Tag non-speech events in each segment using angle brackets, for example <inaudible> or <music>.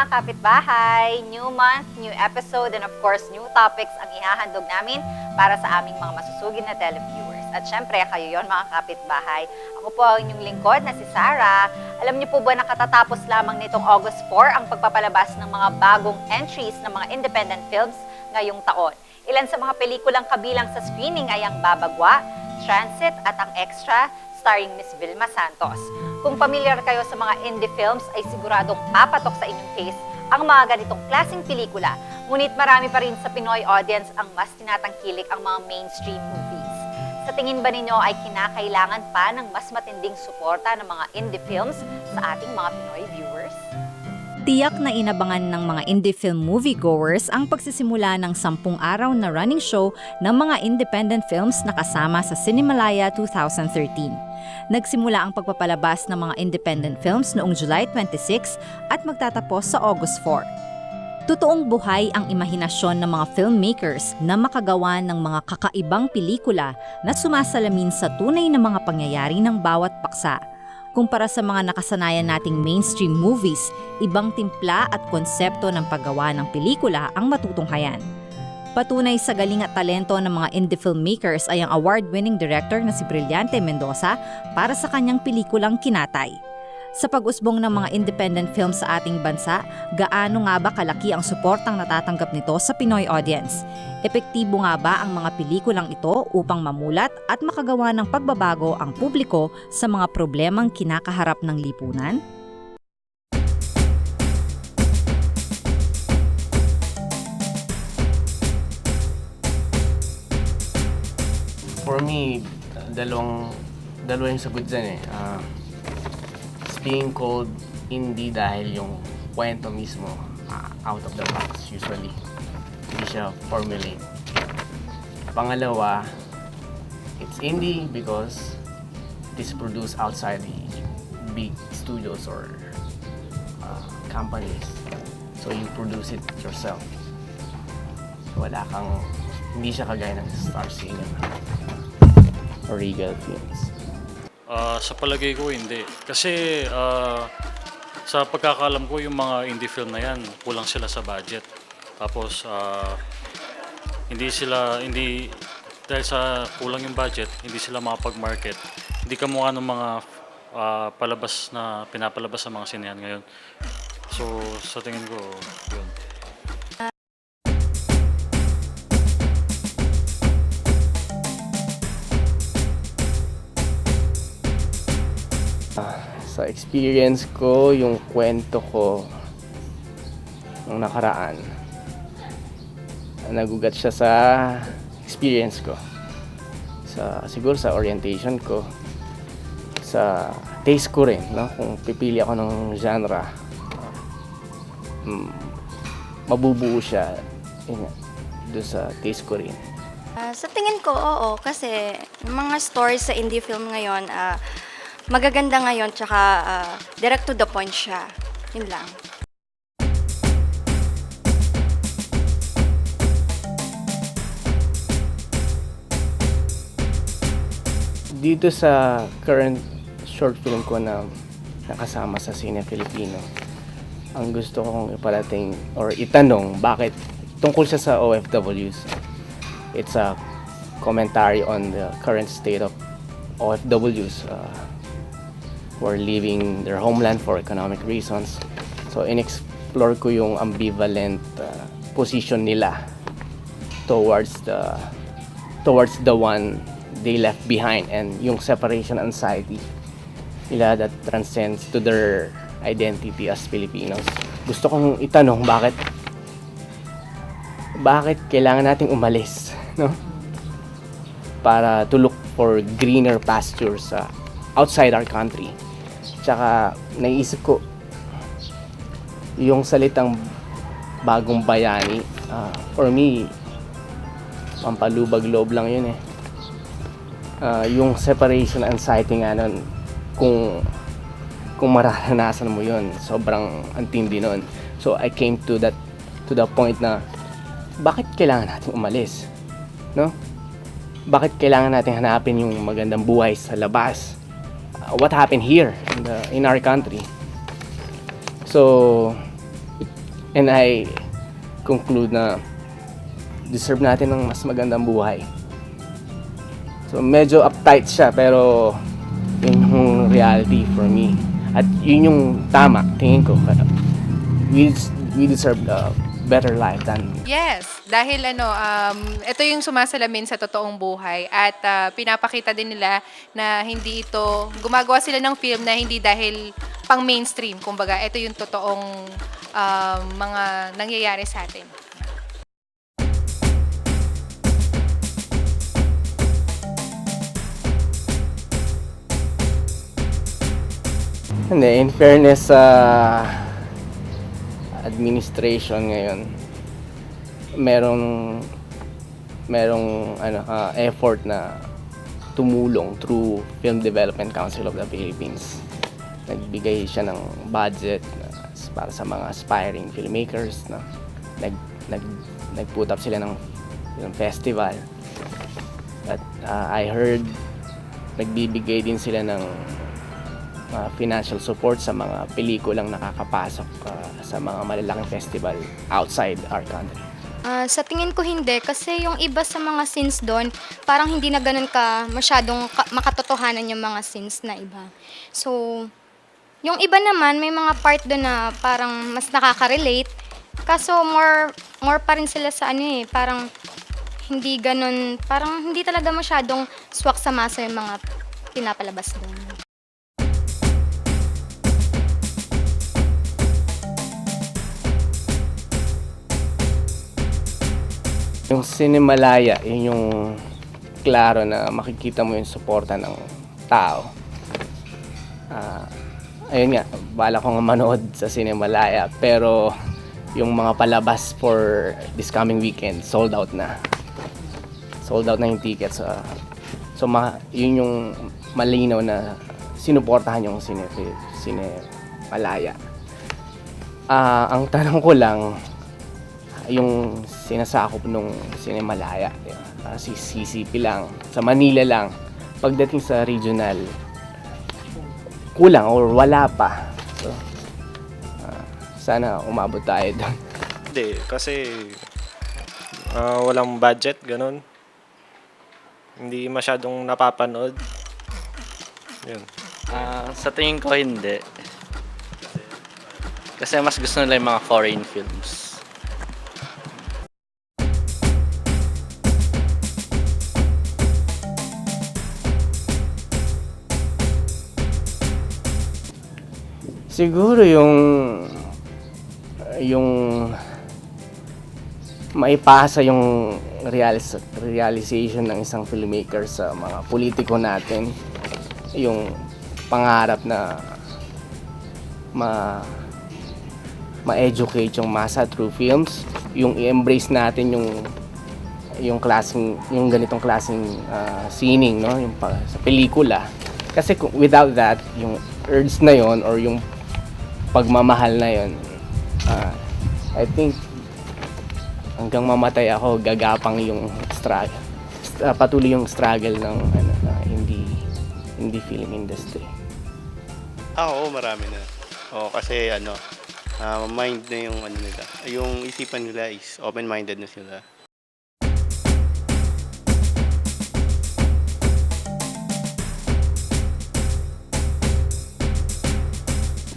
Mga kapitbahay! New month, new episode, and of course, new topics ang ihahandog namin para sa aming mga masusugid na televiewers. At syempre, kayo yon mga kapitbahay. Ako po ang inyong lingkod na si Sarah. Alam niyo po ba nakatatapos lamang nitong August 4 ang pagpapalabas ng mga bagong entries ng mga independent films ngayong taon. Ilan sa mga pelikulang kabilang sa screening ay ang Babagwa, Transit at ang Extra starring Miss Vilma Santos. Kung pamilyar kayo sa mga indie films ay siguradong papatok sa inyong taste ang mga ganitong klaseng pelikula. Ngunit marami pa rin sa Pinoy audience ang mas tinatangkilik ang mga mainstream movies. Sa tingin ba ninyo ay kinakailangan pa ng mas matinding suporta ng mga indie films sa ating mga Pinoy viewers? Tiyak na inabangan ng mga indie film moviegoers ang pagsisimula ng sampung araw na running show ng mga independent films na kasama sa Cinemalaya 2013. Nagsimula ang pagpapalabas ng mga independent films noong July 26 at magtatapos sa August 4. Totoong buhay ang imahinasyon ng mga filmmakers na makagawa ng mga kakaibang pelikula na sumasalamin sa tunay na mga pangyayari ng bawat paksa. Kumpara sa mga nakasanayan nating mainstream movies, ibang timpla at konsepto ng paggawa ng pelikula ang matutunghayan. Patunay sa galing at talento ng mga indie filmmakers ay ang award-winning director na si Brillante Mendoza para sa kanyang pelikulang Kinatay. Sa pag-usbong ng mga independent films sa ating bansa, gaano nga ba kalaki ang suportang natatanggap nito sa Pinoy audience? Epektibo nga ba ang mga pelikulang ito upang mamulat at makagawa ng pagbabago ang publiko sa mga problemang kinakaharap ng lipunan? For me, dalawang dalawa yung sagot dyan eh. It's being called indie dahil yung kwento mismo ah, out of the box usually. Hindi siya formulate. Pangalawa, it's indie because it is produced outside the big studios or ah, companies. So you produce it yourself. Wala kang, hindi siya kagaya ng Star Cinema or Regal Films. Ah, sa palagay ko hindi. Kasi ah, sa pagkakalam ko yung mga indie film na yan, kulang sila sa budget. Tapos ah, hindi sila hindi dahil sa kulang yung budget, hindi sila makapag-market. Hindi kamukha ng mga ah, palabas na pinapalabas sa mga sinehan ngayon. So sa tingin ko, yun. Experience ko, yung kwento ko nung nakaraan, nagugat siya sa experience ko. Sa, siguro sa orientation ko, sa taste ko rin, no? kung pipili ako ng genre, mm, mabubuo siya yun doon sa taste ko rin. Ah, sa tingin ko, oo. Kasi mga stories sa indie film ngayon, ah, magaganda ngayon, tsaka ah, direct to the point siya. Yun lang. dito sa current short film ko na nakasama sa Sine Filipino, ang gusto kong iparating or itanong bakit tungkol siya sa OFWs. It's a commentary on the current state of OFWs uh, who are leaving their homeland for economic reasons. So in-explore ko yung ambivalent uh, position nila towards the towards the one they left behind and yung separation anxiety nila that transcends to their identity as Filipinos. Gusto kong itanong bakit bakit kailangan nating umalis, no? Para to look for greener pastures uh, outside our country. Tsaka naisip ko yung salitang bagong bayani, uh, for me, pampalubag loob lang yun eh. Ah, yung separation anxiety nga nun, kung kung mararanasan mo yun, sobrang antindi nun. So I came to that to the point na bakit kailangan natin umalis? No? Bakit kailangan natin hanapin yung magandang buhay sa labas? Uh, what happened here in, the, in our country? So, And I conclude na deserve natin ng mas magandang buhay. So medyo uptight siya pero yun yung reality for me. At yun yung tama, tingin ko. We, we deserve a better life than Yes, dahil ano, um, ito yung sumasalamin sa totoong buhay at ah, pinapakita din nila na hindi ito, gumagawa sila ng film na hindi dahil pang mainstream. Kumbaga, ito yung totoong um, mga nangyayari sa atin. Hindi, in fairness sa administration ngayon, merong merong ano ah, effort na tumulong through Film Development Council of the Philippines. Nagbigay siya ng budget na para sa mga aspiring filmmakers na nag nag nag-put up sila ng film festival. At ah, I heard nagbibigay din sila ng uh, financial support sa mga pelikulang nakakapasok uh, sa mga malalaking festival outside our country. Ah, sa tingin ko hindi kasi yung iba sa mga scenes doon parang hindi na ganun ka masyadong ka- makatotohanan yung mga scenes na iba. So, yung iba naman may mga part doon na parang mas nakaka-relate kaso more more pa rin sila sa ano eh, parang hindi ganun, parang hindi talaga masyadong swak sa masa yung mga pinapalabas doon. Yung Cinemalaya, yun yung klaro na makikita mo yung suporta ng tao. Ah, ayun nga, bala ko nga manood sa Cinemalaya pero yung mga palabas for this coming weekend sold out na. Sold out na yung tickets. ah. so ma, yun yung malinaw na sinuportahan yung Cine, Cinemalaya. Ah, ang tanong ko lang, yung sinasakop nung Cinemalaya, di ba? Si CCP lang, sa Manila lang. Pagdating sa regional, kulang or wala pa. So, ah, sana umabot tayo doon. Hindi, kasi ah, walang budget, ganun. Hindi masyadong napapanood. Yun. Ah, sa tingin ko hindi. Kasi mas gusto nila yung mga foreign films. Siguro yung yung maipasa yung realis- realization ng isang filmmaker sa mga politiko natin. Yung pangarap na ma ma-educate yung masa through films. Yung i-embrace natin yung yung klaseng yung ganitong klaseng ah, sining no? Yung pa, sa pelikula. Kasi kung, without that yung urge na yon or yung pagmamahal na yon ah, I think hanggang mamatay ako gagapang yung struggle patuloy yung struggle ng ano na hindi hindi film industry Ah, oo, marami na. Oo, kasi ano, ah, mind na yung ano nila. Yung isipan nila is open-minded na sila.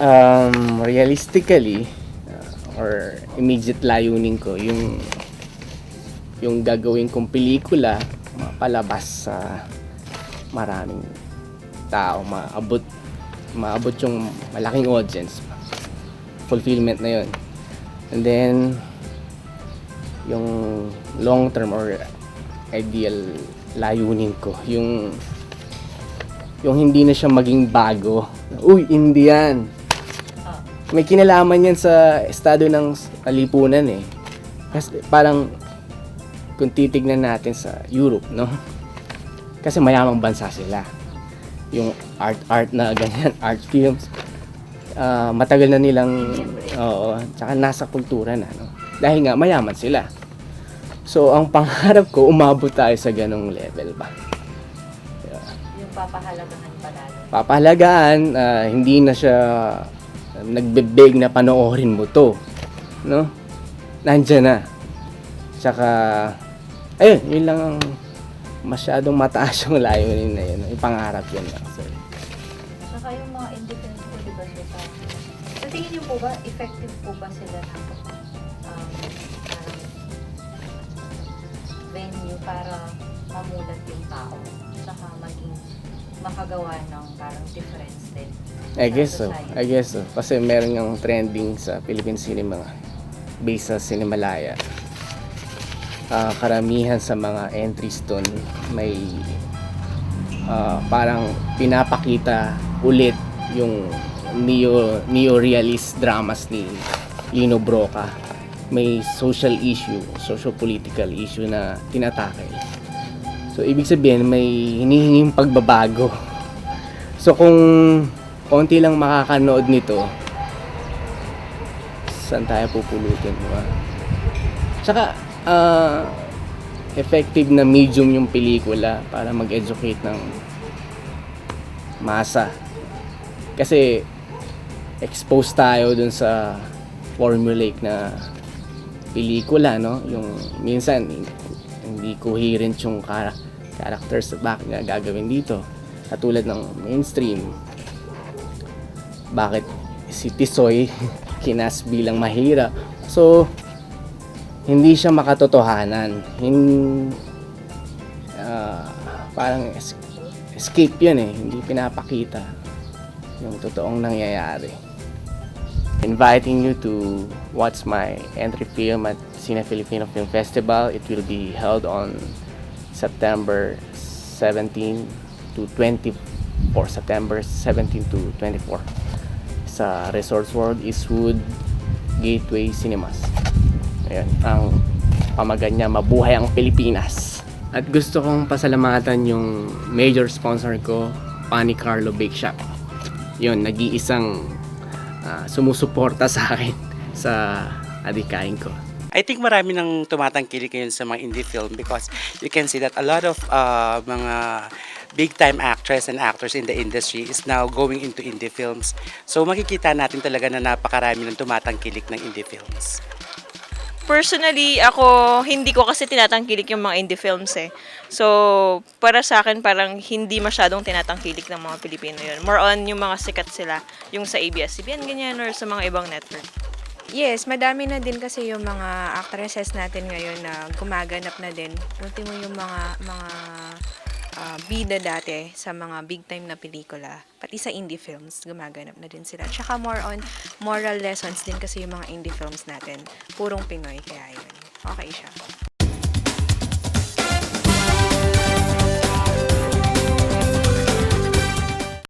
Um, realistically, uh, or immediate layunin ko, yung yung gagawin kong pelikula, mapalabas sa maraming tao, maabot, maabot yung malaking audience. Fulfillment na yun. And then, yung long term or ideal layunin ko, yung yung hindi na siya maging bago. Uy, Indian! May kinalaman yan sa estado ng lipunan eh. Kasi parang kung titignan natin sa Europe, no? Kasi mayamang bansa sila. Yung art-art na ganyan, <laughs> art films. ah, matagal na nilang, oo, tsaka nasa kultura na, no? Dahil nga, mayaman sila. So, ang pangarap ko, umabot tayo sa ganong level ba? Yung papahalagahan palalo. papahalagaan, ah, hindi na siya nagbebeg na panoorin mo to. no? Nandyan na. Tsaka, ayun, yun lang ang masyadong mataas yung layunin na yun. Yung pangarap yun. So, Saka yung mga independent po, di ba, sa Sa tingin niyo po ba, effective po ba sila ng um, parang venue para mamulat yung tao? Saka maging makagawa ng parang difference din. I guess so. society? I guess so. Kasi meron yung trending sa Philippine cinema based sa Cinemalaya. Ah, karamihan sa mga entries doon may ah, parang pinapakita ulit yung neo neo-realist dramas ni Lino Broca. May social issue, socio-political issue na tinatakil. So, ibig sabihin, may hinihinging pagbabago. So, kung konti lang makakanood nito, saan tayo pupulutin, di ba? Tsaka, ah, effective na medium yung pelikula para mag-educate ng masa. Kasi, exposed tayo dun sa formulaic na pelikula, no? Yung minsan, hindi coherent yung chara- characters at bakit nga gagawin dito. Katulad ng mainstream. Bakit si Tisoy <laughs> kinas bilang mahirap. So, hindi siya makatotohanan. Hin, ah, parang es- escape yun eh. Hindi pinapakita yung totoong nangyayari. Inviting you to watch my entry film at Cine Filipino Film Festival. It will be held on September 17 to 24. September 17 to 24 sa Resorts World Eastwood Gateway Cinemas. Ayan, ang pamagan niya, Mabuhay ang Pilipinas. At gusto kong pasalamatan yung major sponsor ko, Pani Carlo Bake Shop. Yun, nag-iisang ah, sumusuporta sa akin sa adikain ko. I think marami nang tumatangkilik ngayon sa mga indie film because you can see that a lot of uh, mga big time actors and actors in the industry is now going into indie films. So makikita natin talaga na napakarami ng tumatangkilik ng indie films. Personally, ako, hindi ko kasi tinatangkilik yung mga indie films eh. So, para sa akin, parang hindi masyadong tinatangkilik ng mga Pilipino yun. More on yung mga sikat sila, yung sa ABS-CBN, ganyan, or sa mga ibang network. Yes, madami na din kasi yung mga actresses natin ngayon na gumaganap na din. Ultimo yung mga mga ah, bida dati sa mga big time na pelikula. Pati sa indie films, gumaganap na din sila. Tsaka more on moral lessons din kasi yung mga indie films natin. Purong Pinoy, kaya yun. Okay siya.